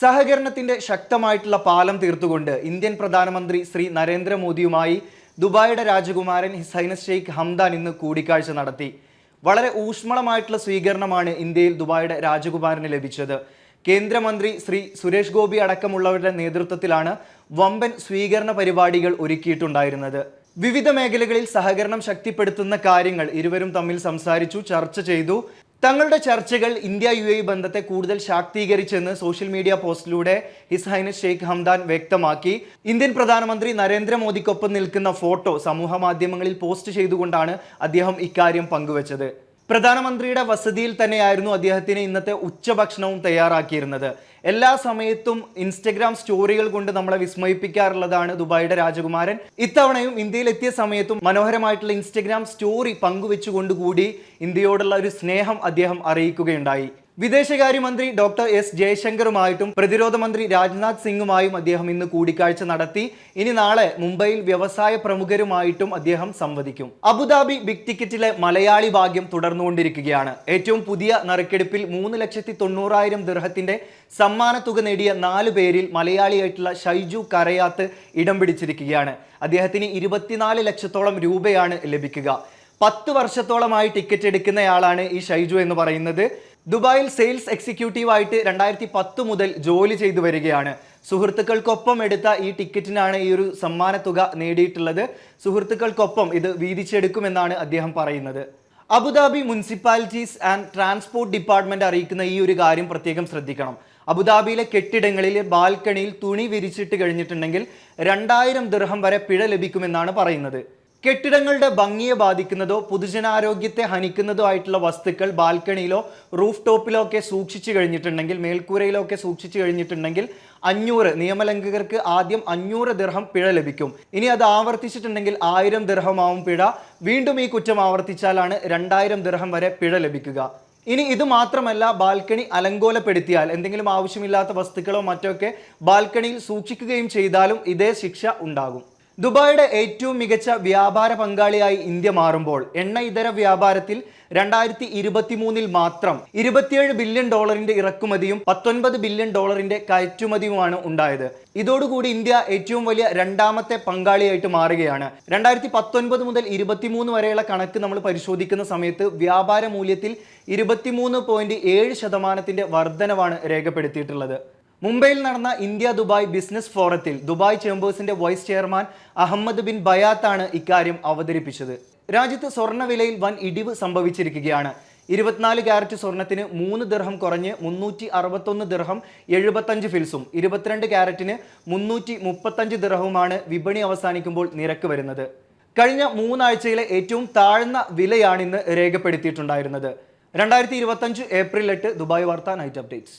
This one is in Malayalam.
സഹകരണത്തിന്റെ ശക്തമായിട്ടുള്ള പാലം തീർത്തുകൊണ്ട് ഇന്ത്യൻ പ്രധാനമന്ത്രി ശ്രീ നരേന്ദ്രമോദിയുമായി ദുബായിയുടെ രാജകുമാരൻ ഹിസൈന ഷെയ്ഖ് ഹംദാൻ ഇന്ന് കൂടിക്കാഴ്ച നടത്തി. വളരെ ഊഷ്മളമായിട്ടുള്ള സ്വീകരണമാണ് ഇന്ത്യയിൽ ദുബായിയുടെ രാജകുമാരന് ലഭിച്ചത്. കേന്ദ്രമന്ത്രി ശ്രീ സുരേഷ് ഗോപി അടക്കമുള്ളവരുടെ നേതൃത്വത്തിലാണ് വമ്പൻ സ്വീകരണ പരിപാടികൾ ഒരുക്കിയിട്ടുണ്ടായിരുന്നത്. വിവിധ മേഖലകളിൽ സഹകരണം ശക്തിപ്പെടുത്തുന്ന കാര്യങ്ങൾ ഇരുവരും തമ്മിൽ സംസാരിച്ചു ചർച്ച ചെയ്തു. തങ്ങളുടെ ചർച്ചകൾ ഇന്ത്യ യു എ ബന്ധത്തെ കൂടുതൽ ശാക്തീകരിച്ചെന്ന് സോഷ്യൽ മീഡിയ പോസ്റ്റിലൂടെ ഹിസ് ഷെയ്ഖ് ഹംദാൻ വ്യക്തമാക്കി. ഇന്ത്യൻ പ്രധാനമന്ത്രി നരേന്ദ്രമോദിക്കൊപ്പം നിൽക്കുന്ന ഫോട്ടോ സമൂഹ മാധ്യമങ്ങളിൽ പോസ്റ്റ് ചെയ്തുകൊണ്ടാണ് അദ്ദേഹം ഇക്കാര്യം പങ്കുവച്ചത്. പ്രധാനമന്ത്രിയുടെ വസതിയിൽ തന്നെയായിരുന്നു അദ്ദേഹത്തിന് ഇന്നത്തെ ഉച്ചഭക്ഷണവും തയ്യാറാക്കിയിരുന്നത്. എല്ലാ സമയത്തും ഇൻസ്റ്റഗ്രാം സ്റ്റോറികൾ കൊണ്ട് നമ്മളെ വിസ്മയിപ്പിക്കാറുള്ളതാണ് ദുബായിയുടെ രാജകുമാരൻ. ഇത്തവണയും ഇന്ത്യയിൽ എത്തിയ സമയത്തും മനോഹരമായിട്ടുള്ള ഇൻസ്റ്റഗ്രാം സ്റ്റോറി പങ്കുവെച്ചുകൊണ്ടുകൂടി ഇന്ത്യയോടുള്ള ഒരു സ്നേഹം അദ്ദേഹം അറിയിക്കുകയുണ്ടായി. വിദേശകാര്യമന്ത്രി ഡോക്ടർ എസ് ജയശങ്കറുമായിട്ടും പ്രതിരോധ മന്ത്രി രാജ്നാഥ് സിംഗുമായും അദ്ദേഹം ഇന്ന് കൂടിക്കാഴ്ച നടത്തി. ഇനി നാളെ മുംബൈയിൽ വ്യവസായ പ്രമുഖരുമായിട്ടും അദ്ദേഹം സംവദിക്കും. അബുദാബി ബിഗ് ടിക്കറ്റിലെ മലയാളി ഭാഗ്യം തുടർന്നുകൊണ്ടിരിക്കുകയാണ്. ഏറ്റവും പുതിയ നറുക്കെടുപ്പിൽ മൂന്ന് ലക്ഷത്തി തൊണ്ണൂറായിരം ദൃഹത്തിന്റെ സമ്മാനത്തുക നേടിയ നാലു പേരിൽ മലയാളിയായിട്ടുള്ള ഷൈജു കരയാത്ത് ഇടം പിടിച്ചിരിക്കുകയാണ്. അദ്ദേഹത്തിന് ഇരുപത്തിനാല് ലക്ഷത്തോളം രൂപയാണ് ലഭിക്കുക. പത്ത് വർഷത്തോളമായി ടിക്കറ്റ് എടുക്കുന്നയാളാണ് ഈ ഷൈജു എന്ന് പറയുന്നത്. ദുബായിൽ സെയിൽസ് എക്സിക്യൂട്ടീവായിട്ട് രണ്ടായിരത്തി പത്ത് മുതൽ ജോലി ചെയ്തു വരികയാണ്. സുഹൃത്തുക്കൾക്കൊപ്പം എടുത്ത ഈ ടിക്കറ്റിനാണ് ഈ ഒരു സമ്മാന തുക നേടിയിട്ടുള്ളത്. സുഹൃത്തുക്കൾക്കൊപ്പം ഇത് വീതിച്ചെടുക്കുമെന്നാണ് അദ്ദേഹം പറയുന്നത്. Abu Dhabi municipalities and transport department അറിയിക്കുന്ന ഈ ഒരു കാര്യം പ്രത്യേകം ശ്രദ്ധിക്കണം. അബുദാബിയിലെ കെട്ടിടങ്ങളിൽ ബാൽക്കണിയിൽ തുണി വിരിച്ചിട്ട് കഴിഞ്ഞിട്ടുണ്ടെങ്കിൽ രണ്ടായിരം ദിർഹം വരെ പിഴ ലഭിക്കുമെന്നാണ് പറയുന്നത്. കെട്ടിടങ്ങളുടെ ഭംഗിയെ ബാധിക്കുന്നതോ പൊതുജനാരോഗ്യത്തെ ഹനിക്കുന്നതോ ആയിട്ടുള്ള വസ്തുക്കൾ ബാൽക്കണിയിലോ റൂഫ് ടോപ്പിലോ ഒക്കെ സൂക്ഷിച്ചു കഴിഞ്ഞിട്ടുണ്ടെങ്കിൽ മേൽക്കൂരയിലോ ഒക്കെ സൂക്ഷിച്ചു കഴിഞ്ഞിട്ടുണ്ടെങ്കിൽ അഞ്ഞൂറ് നിയമലംഘകർക്ക് ആദ്യം അഞ്ഞൂറ് ദിർഹം പിഴ ലഭിക്കും. ഇനി അത് ആവർത്തിച്ചിട്ടുണ്ടെങ്കിൽ ആയിരം ദിർഹമാവും പിഴ. വീണ്ടും ഈ കുറ്റം ആവർത്തിച്ചാലാണ് രണ്ടായിരം ദിർഹം വരെ പിഴ ലഭിക്കുക. ഇനി ഇത് മാത്രമല്ല ബാൽക്കണി അലങ്കോലപ്പെടുത്തിയാൽ എന്തെങ്കിലും ആവശ്യമില്ലാത്ത വസ്തുക്കളോ മറ്റോ ഒക്കെ ബാൽക്കണിയിൽ സൂക്ഷിക്കുകയും ചെയ്താലും ഇതേ ശിക്ഷ ഉണ്ടാകും. ദുബായിയുടെ ഏറ്റവും മികച്ച വ്യാപാര പങ്കാളിയായി ഇന്ത്യ മാറുമ്പോൾ എണ്ണ ഇതര വ്യാപാരത്തിൽ രണ്ടായിരത്തി ഇരുപത്തി മൂന്നിൽ മാത്രം ഇരുപത്തിയേഴ് ബില്യൺ ഡോളറിന്റെ ഇറക്കുമതിയും പത്തൊൻപത് ബില്യൺ ഡോളറിന്റെ കയറ്റുമതിയുമാണ് ഉണ്ടായത്. ഇതോടുകൂടി ഇന്ത്യ ഏറ്റവും വലിയ രണ്ടാമത്തെ പങ്കാളിയായിട്ട് മാറുകയാണ്. രണ്ടായിരത്തി പത്തൊൻപത് മുതൽ ഇരുപത്തിമൂന്ന് വരെയുള്ള കണക്ക് നമ്മൾ പരിശോധിക്കുന്ന സമയത്ത് വ്യാപാര മൂല്യത്തിൽ ഇരുപത്തിമൂന്ന് പോയിന്റ് ഏഴ് ശതമാനത്തിന്റെ വർധനവാണ് രേഖപ്പെടുത്തിയിട്ടുള്ളത്. മുംബൈയിൽ നടന്ന ഇന്ത്യ ദുബായ് ബിസിനസ് ഫോറത്തിൽ ദുബായ് ചേംബേഴ്സിന്റെ വൈസ് ചെയർമാൻ അഹമ്മദ് ബിൻ ബയാത്താണ് ഇക്കാര്യം അവതരിപ്പിച്ചത്. രാജ്യത്ത് സ്വർണ വിലയിൽ വൻ ഇടിവ് സംഭവിച്ചിരിക്കുകയാണ്. ഇരുപത്തിനാല് ക്യാരറ്റ് സ്വർണത്തിന് മൂന്ന് ദിർഹം കുറഞ്ഞ് മുന്നൂറ്റി അറുപത്തൊന്ന് ദിർഹം എഴുപത്തഞ്ച് ഫിൽസും ഇരുപത്തിരണ്ട് ക്യാരറ്റിന് മുന്നൂറ്റി മുപ്പത്തഞ്ച് ദിർഹവുമാണ് വിപണി അവസാനിക്കുമ്പോൾ നിരക്ക് വരുന്നത്. കഴിഞ്ഞ മൂന്നാഴ്ചയിലെ ഏറ്റവും താഴ്ന്ന വിലയാണ് ഇന്ന് രേഖപ്പെടുത്തിയിട്ടുണ്ടായിരുന്നത്. രണ്ടായിരത്തി ഇരുപത്തഞ്ച് ഏപ്രിൽ എട്ട് ദുബായ് വാർത്ത night updates.